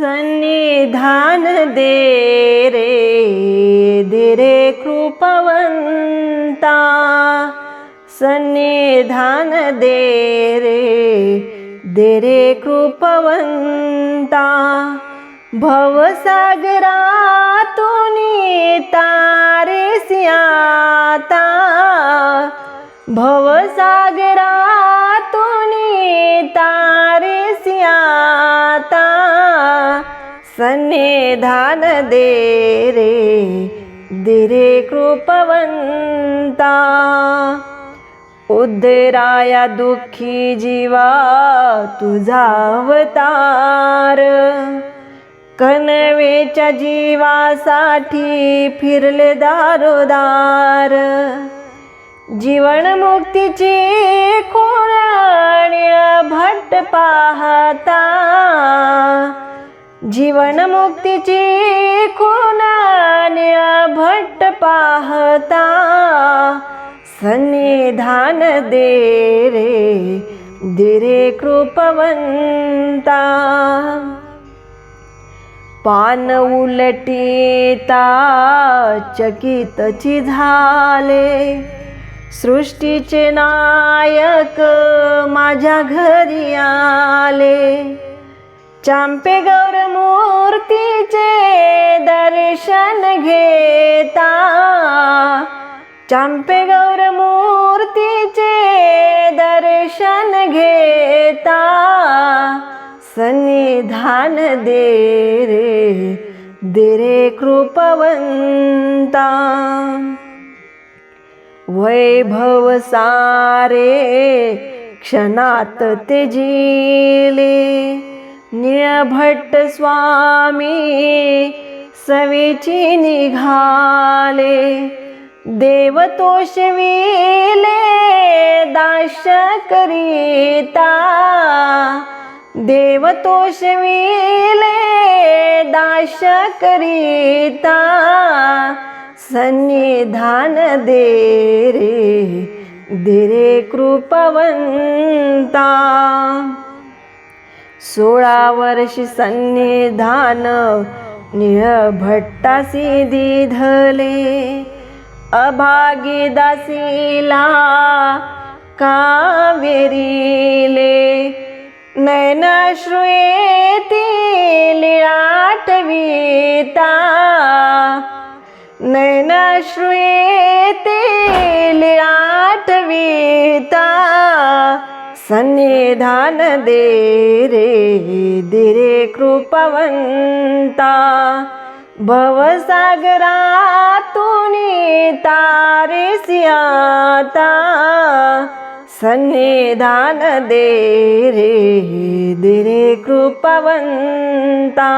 सन्निधान दे रे कृपवन्ता। सन्निधान दे रे रे देरे पवन्ता भवसागरा तु तारे स्याता। भव सन्निधान दे रे दे रे कृपवंता। उद्धराया दुःखी जीवा तुझा अवतार। कनवेच्या जीवासाठी फिरले दारोदार। जीवनमुक्तीची कोणाण्य भट्ट पाहता जीवनमुक्तीची कोणाण्य भट्ट पाहता? सन्निधान दे रे दे रे कृपवंता. पान उलटीता चकितची झाले. सृष्टीचे नायक माझ्या घरी आले. चांपे गौर मूर्तीचे दर्शन घेता. चांपे गौर मूर्तीचे दर्शन घेता. सन्निधान दे रे दे रे कृपवंता. वैभव सारे क्षणात ते जिले. निळभट्ट स्वामी सवेची निघाले. देवतोष विले दाश करीता देवतोष विले दाश करीता सन्निधान दे रे दे रे कृपवंता. सोळा वर्ष सन्निधान निळभट्टासी दिधले. अभागी दासीला कावेरीले नयनाश्रुयेती लीळाटवीता. नयनाश्रुयेती सन्निधान दे रे दे रे कृपवंता भवसागरातून तारे सियाता। सन्निधान दे रे दे रे कृपवंता